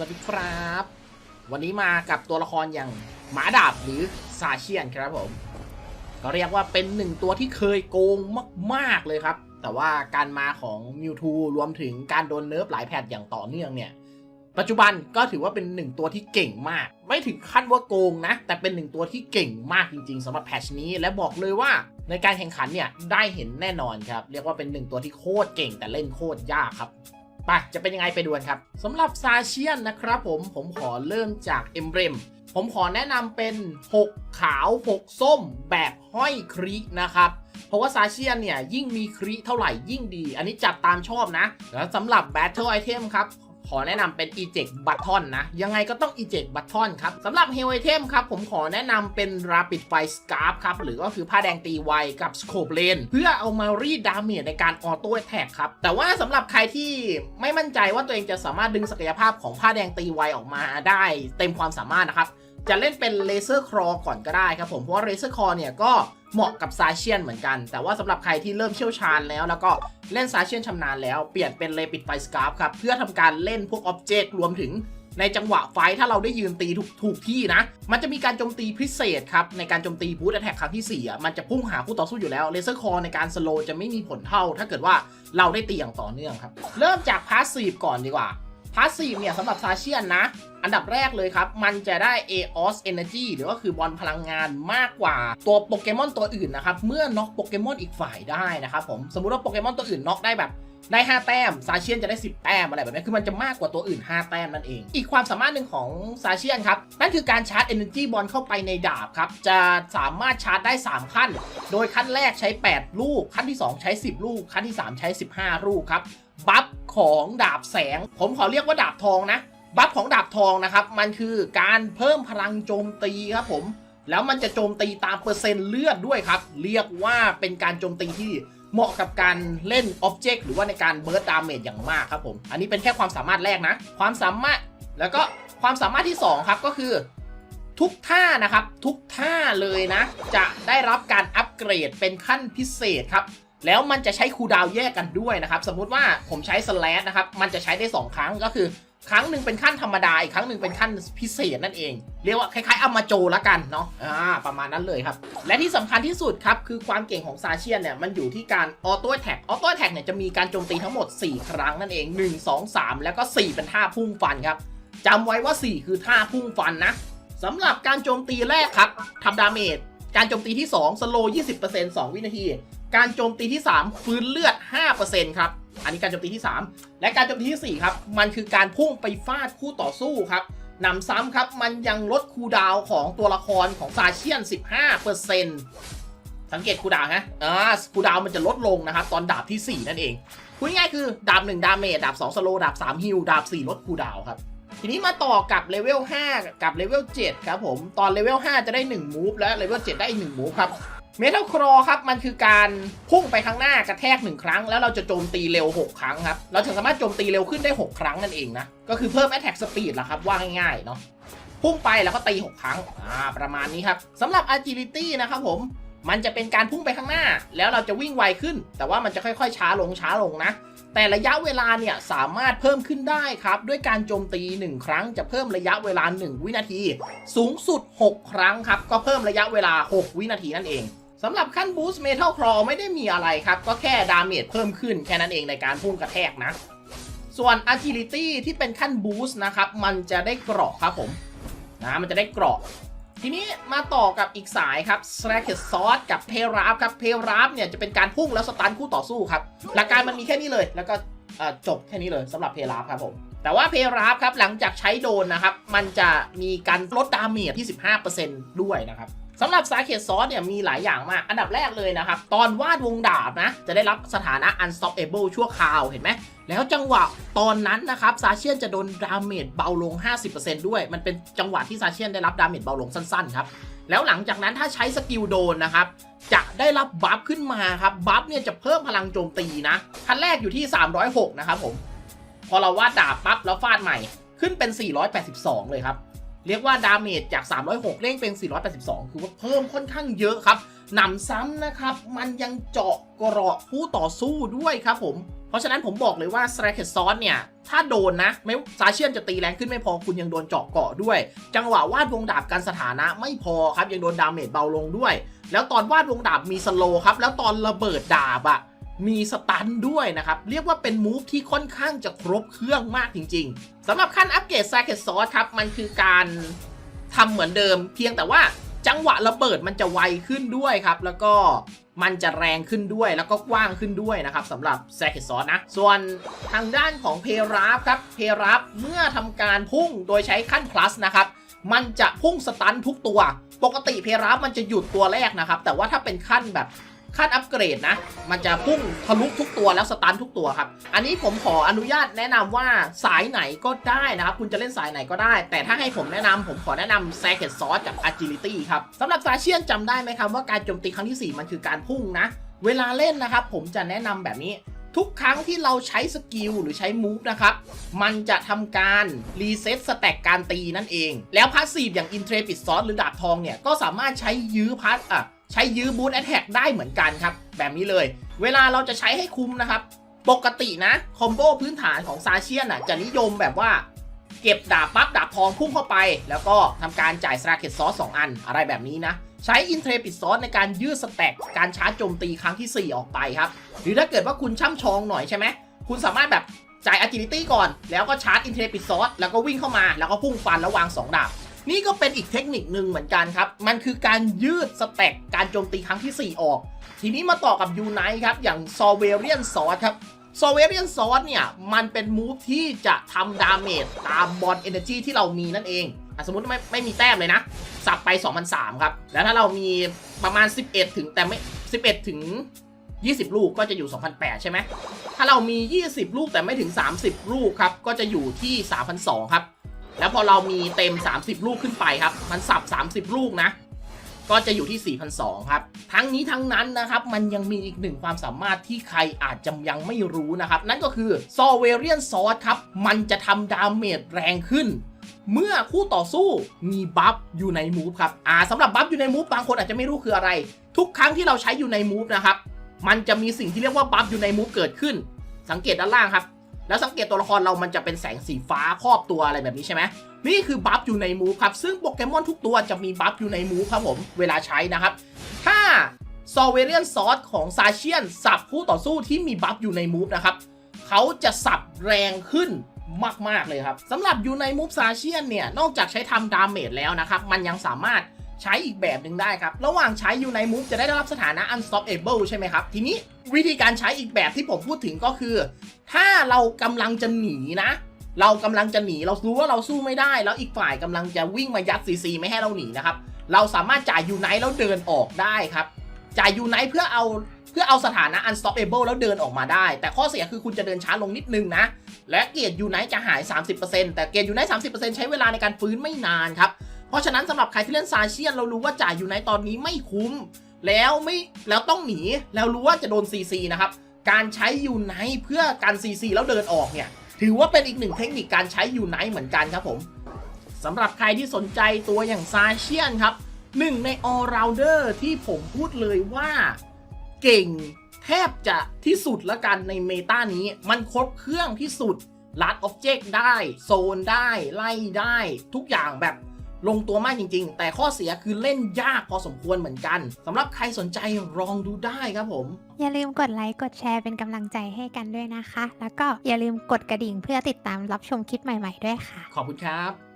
วัสดีครับ วันนี้มากับตัวละครอย่างหมาดาบหรือซาเชียนครับผม ก็เรียกว่าเป็นหนึ่งตัวที่เคยโกงมากๆเลยครับ แต่ว่าการมาของมิวทูรวมถึงการโดนเนิร์ฟหลายแพทอย่างต่อเนื่องเนี่ย ปัจจุบันก็ถือว่าเป็นหนึ่งตัวที่เก่งมาก ไม่ถึงขั้นว่าโกงนะ แต่เป็นหนึ่งตัวที่เก่งมากจริงๆสำหรับแพทชนี้ และบอกเลยว่าในการแข่งขันเนี่ยได้เห็นแน่นอนครับ เรียกว่าเป็นหนึ่งตัวที่โคตรเก่งแต่เล่นโคตรยากครับ ไปจะเป็นยังไงไปดูกันครับสำหรับซาเชียนนะครับผมผมขอเริ่มจากเอ็มเบรมผมขอแนะนำเป็น 6 ขาว 6 ส้ม แบบห้อยครินะครับเพราะว่าซาเชียนเนี่ย ยิ่งมีคริเท่าไหร่ยิ่งดี อันนี้จัดตามชอบนะ แล้วสำหรับแบทเทิลไอเทมครับ ข ขอแนะนำเป็น Eject Button นะ ยังไงก็ต้อง Eject Button ครับสำหรับ Heal Item ครับ ผมขอแนะนำเป็น Rapid Fire Scarf ครับ หรือก็คือผ้าแดงตีไวกับ Scope Lane เพื่อเอามารีดดาเมจในการออโต้แท็กครับ แต่ว่าสำหรับใครที่ไม่มั่นใจว่าตัวเองจะสามารถดึงศักยภาพของผ้าแดงตีไวออกมาได้ เต็มความสามารถนะครับ จะเล่นเป็นเลเซอร์ครอก่อนก็ได้ครับผมเพราะว่าเลเซอร์ครอเนี่ยก็เหมาะกับซาเชียนเหมือนกัน แต่ว่าสำหรับใครที่เริ่มเชี่ยวชาญแล้ว แล้วก็เล่นซาเชียนชำนาญแล้วเปลี่ยนเป็นเลปิดไฟสกาฟครับเพื่อทำการเล่นพวกอ็อบเจกต์รวมถึงในจังหวะไฟถ้าเราได้ยืนตีถูกถูกที่นะ มันจะมีการโจมตีพิเศษครับ ในการโจมตีบูทแอทแทกครั้งที่4อะมันจะพุ่งหาคู่ต่อสู้อยู่แล้วเลเซอร์คอในการสโลจะไม่มีผลเท่า ถ้าเกิดว่าเราได้ตีอย่างต่อเนื่องครับ เริ่มจากพาสซีฟก่อนดีกว่า พาสซีฟเนี่ยสำหรับซาเชียนนะ อันดับแรกเลยครับ มันจะได้ AOS Energy หรือก็คือบอลพลังงานมากกว่าตัวโปเกมอนตัวอื่นนะครับ เมื่อน็อกโปเกมอนอีกฝ่ายได้นะครับผม สมมุติว่าโปเกมอนตัวอื่นน็อกได้แบบได้ 5 แต้ม ซาเชียนจะได้ 10 แต้มอะไรแบบนี้ คือมันจะมากกว่าตัวอื่น 5 แต้มนั่นเอง อีกความสามารถหนึ่งของซาเชียนครับ นั่นคือการชาร์จ Energy บอลเข้าไปในดาบครับ จะสามารถชาร์จได้ 3 ขั้น โดยขั้นแรกใช้ 8 ลูก ขั้นที่ 2 ใช้ 10 ลูก ขั้นที่ 3 ใช้ 15 ลูกครับ บัฟของดาบแสง ผมขอเรียกว่าดาบทองนะ บัฟของดาบทองนะครับ มันคือการเพิ่มพลังโจมตีครับผม แล้วมันจะโจมตีตามเปอร์เซ็นต์เลือดด้วยครับ เรียกว่าเป็นการโจมตีที่เหมาะกับการเล่นอ็อบเจกต์หรือว่าในการเบิร์ดดาเมจอย่างมากครับผม อันนี้เป็นแค่ความสามารถแรกนะ ความสามารถแล้วก็ความสามารถที่ 2 ครับก็คือทุกท่านะครับ ทุกท่าเลยนะ จะได้รับการอัปเกรดเป็นขั้นพิเศษครับ แล้วมันจะใช้คูดาวแยกกันด้วยนะครับ สมมุติว่าผมใช้สแลชนะครับ มันจะใช้ได้ 2 ครั้งก็คือ ครั้งหนึ่งเป็นขั้นธรรมดา อีกครั้งหนึ่งเป็นขั้นพิเศษนั่นเอง เรียกว่าคล้ายๆอามาโจละกันเนาะอ่าประมาณนั้นเลยครับ และที่สำคัญที่สุดครับ คือความเก่งของซาเชียนเนี่ย มันอยู่ที่การออโต้แท็กออโต้แท็กเนี่ยจะมีการโจมตีทั้งหมด 4 ครั้งนั่นเอง 1 2 3 แล้วก็ 4 เป็นท่าพุ่งฟันครับจำไว้ว่า 4 คือท่าพุ่งฟันนะสำหรับการโจมตีแรกครับทำดาเมจ การโจมตีที่ 2 สโลว์20% 2 วินาที การโจมตีที่ 3 ฟื้นเลือด 5%ครับ อันนี้การโจมตีที่ 3 และการโจมตีที่ 4 ครับ มันคือการพุ่งไปฟาดคู่ต่อสู้ครับนำซ้ำครับ มันยังลดคูดาวของตัวละครของซาเชียน 15%สังเกตคูดาวฮะอ่าคูดาวมันจะลดลงนะครับ ตอนดาบที่ 4 นั่นเองพูดง่ายคือดาบ 1 ดาเมจ ดาบ 2 สโล ดาบ 3 ฮิล ดาบ 4 ลดคูดาวครับ ทีนี้มาต่อกับเลเวล5 กับเลเวล7ครับผม ตอนเลเวล5จะได้1มูฟและเลเวล7ได้อีก1มูฟครับเมทัลครอครับ มันคือการพุ่งไปข้างหน้ากระแทก 1 ครั้ง แล้วเราจะโจมตีเร็ว 6 ครั้งครับ เราจะสามารถโจมตีเร็วขึ้นได้ 6 ครั้งนั่นเองนะ ก็คือเพิ่ม Attack Speed ละครับ ว่าง่ายๆเนาะพุ่งไปแล้วก็ตี 6 ครั้ง อ่า ประมาณนี้ครับสำหรับ Agility นะครับผม มันจะเป็นการพุ่งไปข้างหน้า แล้วเราจะวิ่งไวขึ้น แต่ว่ามันจะค่อยๆ ช้าลงช้าลงนะ แต่ระยะเวลาเนี่ยสามารถเพิ่มขึ้นได้ครับ ด้วยการโจมตี 1 ครั้งจะเพิ่มระยะเวลา 1 วินาที สูงสุด 6 ครั้งครับ ก็เพิ่มระยะเวลา 6 วินาทีนั่นเองสำหรับขั้นบูสต์เมทัลครอไม่ได้มีอะไรครับ ก็แค่ดาเมจเพิ่มขึ้นแค่นั้นเองในการพุ่งกระแทกนะ ส่วน Agility ที่เป็นขั้นบูสต์นะครับ มันจะได้เกราะครับผมนะมันจะได้เกราะ ทีนี้มาต่อกับอีกสายครับ s l a c k e t s o u r c e กับเพราฟครับเพราฟเนี่ยจะเป็นการพุ่งแล้วสตันคู่ต่อสู้ครับหลักการมันมีแค่นี้เลยแล้วก็จบแค่นี้เลยสำหรับเพราฟครับผมแต่ว่าเพราฟครับหลังจากใช้โดนนะครับ มันจะมีการลดดาเมจที่ 15%ด้วยนะครับ สำหรับสาเขตซอสเนี่ยมีหลายอย่างมาก อันดับแรกเลยนะครับ ตอนวาดวงดาบนะ จะได้รับสถานะ unstoppable ชั่วคราวเห็นไหม แล้วจังหวะตอนนั้นนะครับ ซาเชียนจะโดนดาเมจเบาลง 50%ด้วย มันเป็นจังหวะที่ซาเชียนได้รับดาเมจเบาลงสั้นๆครับ แล้วหลังจากนั้นถ้าใช้สกิลโดนนะครับ จะได้รับบัฟขึ้นมาครับ บัฟเนี่ยจะเพิ่มพลังโจมตีนะขั้นแรกอยู่ที่ 306 นะครับผม พอเราวาดดาบปั๊บแล้วฟาดใหม่ ขึ้นเป็น 482 เลยครับ เรียกว่าดาเมจจาก 306 เร่งเป็น 482 คือว่าเพิ่มค่อนข้างเยอะครับหนำซ้ำนะครับ มันยังเจาะเกราะผู้ต่อสู้ด้วยครับผม เพราะฉะนั้นผมบอกเลยว่า s t r a k e t Sauce เนี่ย ถ้าโดนนะ ไม่ซาเชียนจะตีแรงขึ้นไม่พอคุณยังโดนเจาะเกาะด้วย จังหวะวาดวงดาบกันสถานะไม่พอครับ ยังโดนดาเมจเบาลงด้วย แล้วตอนวาดวงดาบมีสโลครับ แล้วตอนระเบิดดาบอะ มีสตันด้วยนะครับ เรียกว่าเป็นมูฟที่ค่อนข้างจะครบเครื่องมากจริงๆสำหรับขั้นอัปเกรด s t r a k e t Sauce ครับ มันคือการทำเหมือนเดิม เพียงแต่ว่าจังหวะระเบิดมันจะไวขึ้นด้วยครับ แล้วก็มันจะแรงขึ้นด้วยแล้วก็กว้างขึ้นด้วยนะครับสำหรับ s t r a k e t Sauce นะ ส่วนทางด้านของเพราฟครับเพราฟเมื่อทำการพุ่งโดยใช้ขั้น plus นะครับมันจะพุ่งสตันทุกตัว ปกติเพราฟมันจะหยุดตัวแรกนะครับ แต่ว่าถ้าเป็นขั้นแบบ ขั้นอัปเกรดนะ มันจะพุ่งทะลุทุกตัวแล้วสตันทุกตัวครับ อันนี้ผมขออนุญาตแนะนำว่าสายไหนก็ได้นะครับ คุณจะเล่นสายไหนก็ได้ แต่ถ้าให้ผมแนะนำผมขอแนะนำ s a c r e t Sauce กับ Agility ครับสำหรับซาเชียนจำได้ไหมครับว่าการโจมตีครั้งที่ 4 มันคือการพุ่งนะ เวลาเล่นนะครับ ผมจะแนะนำแบบนี้ทุกครั้งที่เราใช้สกิลหรือใช้มูฟนะครับ มันจะทำการรีเซ็ตสแต็กการตีนั่นเอง แล้วพาสซีฟอย่าง Intrepid Sauce หรือดาบทองเนี่ย ก็สามารถใช้ยื้อพัสอะ ใช้ยื้อบูทแอทแทกได้เหมือนกันครับ แบบนี้เลย เวลาเราจะใช้ให้คุ้มนะครับ ปกตินะ คอมโบพื้นฐานของซาเชียนอะจะนิยมแบบว่า เก็บดาบปั๊บดาบทองพุ่งเข้าไป แล้วก็ทำการจ่ายสราเกตซอส2อันอะไรแบบนี้นะ ใช้อินเทรปิดซอสในการยืดสแต็กการชาร์จโจมตีครั้งที่ 4 ออกไปครับ หรือถ้าเกิดว่าคุณช่ำชองหน่อยใช่ไหมคุณสามารถแบบจ่าย agility ก่อน แล้วก็ชาร์จอินเทรปิดซอสแล้วก็วิ่งเข้ามา แล้วก็พุ่งฟันแล้ววาง 2 ดาบ นี่ก็เป็นอีกเทคนิคหนึ่งเหมือนกันครับ มันคือการยืดสแต็กการโจมตีครั้งที่ 4 ออก ทีนี้มาต่อกับยูไนครับ อย่างซอเวเรียนซอสครับซอเวเรียนซอสเนี่ย มันเป็นมูฟที่จะทำดาเมจตามบอลเอเนอร์จีที่เรามีนั่นเองสมมติไม่ไม่มีแต้มเลยนะ สับไป2,003ครับ แล้วถ้าเรามีประมาณ 11 ถึงแต่ไม่ 11 ถึง 20 ลูกก็จะอยู่2,008ใช่ไหมถ้าเรามี 20 ลูกแต่ไม่ถึง 30 ลูกครับ ก็จะอยู่ที่3,002ครับ แล้วพอเรามีเต็ม 30 ลูกขึ้นไปครับ มันสับ 30 ลูกนะ ก็จะอยู่ที่4,002ครับ ทั้งนี้ทั้งนั้นนะครับ มันยังมีอีกหนึ่งความสามารถที่ใครอาจจะยังไม่รู้นะครับ นั่นก็คือ s o v e r i a n Sword ครับ มันจะทำดาเมจแรงขึ้นเมื่อคู่ต่อสู้มีบัฟอยู่ในมูฟครับ อ่าสำหรับบัฟอยู่ในมูฟบางคนอาจจะไม่รู้คืออะไร ทุกครั้งที่เราใช้อยู่ในมูฟนะครับ มันจะมีสิ่งที่เรียกว่าบัฟอยู่ในมูฟเกิดขึ้น สังเกตด้านล่างครับ แล้วสังเกตตัวละครเรามันจะเป็นแสงสีฟ้าครอบตัวอะไรแบบนี้ใช่ไหมนี่คือบัฟอยู่ในมูฟครับ ซึ่งโปเกมอนทุกตัวจะมีบัฟอยู่ในมูฟครับผม เวลาใช้นะครับ ถ้าซอเวเรียนซอสของซาเชียนสับคู่ต่อสู้ที่มีบัฟอยู่ในมูฟนะครับ เขาจะสับแรงขึ้นมาก ๆ เลยครับสำหรับอยู่ในมูฟซาเชียนเนี่ย นอกจากใช้ทำดาเมจแล้วนะครับ มันยังสามารถ ใช้อีกแบบหนึ่งได้ครับ ระหว่างใช้อยู่ในมูฟจะได้รับสถานะ unstoppable ใช่ไหมครับ ทีนี้วิธีการใช้อีกแบบที่ผมพูดถึงก็คือ ถ้าเรากำลังจะหนีนะ เรากำลังจะหนีเรารู้ว่าเราสู้ไม่ได้ แล้วอีกฝ่ายกำลังจะวิ่งมายัดซีซีไม่ให้เราหนีนะครับเราสามารถจ่ายยูไนท์แล้วเดินออกได้ครับจ่ายยูไนท์เพื่อเอาเพื่อเอาสถานะ unstoppable แล้วเดินออกมาได้ แต่ข้อเสียคือคุณจะเดินช้าลงนิดนึงนะ และเกียรติยูไนท์จะหาย 30%แต่เกียรติยูไนท์30%ใช้เวลาในการฟื้นไม่นานครับ เพราะฉะนั้นสำหรับใครที่เล่นซาเชียนเรารู้ว่าจ่ายยูไนตอนนี้ไม่คุ้ม แล้วไม่แล้วต้องหนีแล้วรู้ว่าจะโดน CC นะครับการใช้ยูไนเพื่อการ CC แล้วเดินออกเนี่ยถือว่าเป็นอีกหนึ่งเทคนิคการใช้ยูไนเหมือนกันครับผมสำหรับใครที่สนใจตัวอย่างซาเชียนครับหนึ่งใน all rounder ที่ผมพูดเลยว่า เก่งแทบจะที่สุดละกันในเมตานี้ มันครบเครื่องที่สุดลัดออบเจกต์ได้ โซนได้ ไล่ได้ ทุกอย่างแบบ ลงตัวมากจริง ๆ แต่ข้อเสียคือเล่นยากพอสมควรเหมือนกันสำหรับใครสนใจลองดูได้ครับผม อย่าลืมกดไลค์กดแชร์เป็นกำลังใจให้กันด้วยนะคะ แล้วก็อย่าลืมกดกระดิ่งเพื่อติดตามรับชมคลิปใหม่ ๆ ด้วยค่ะ ขอบคุณครับ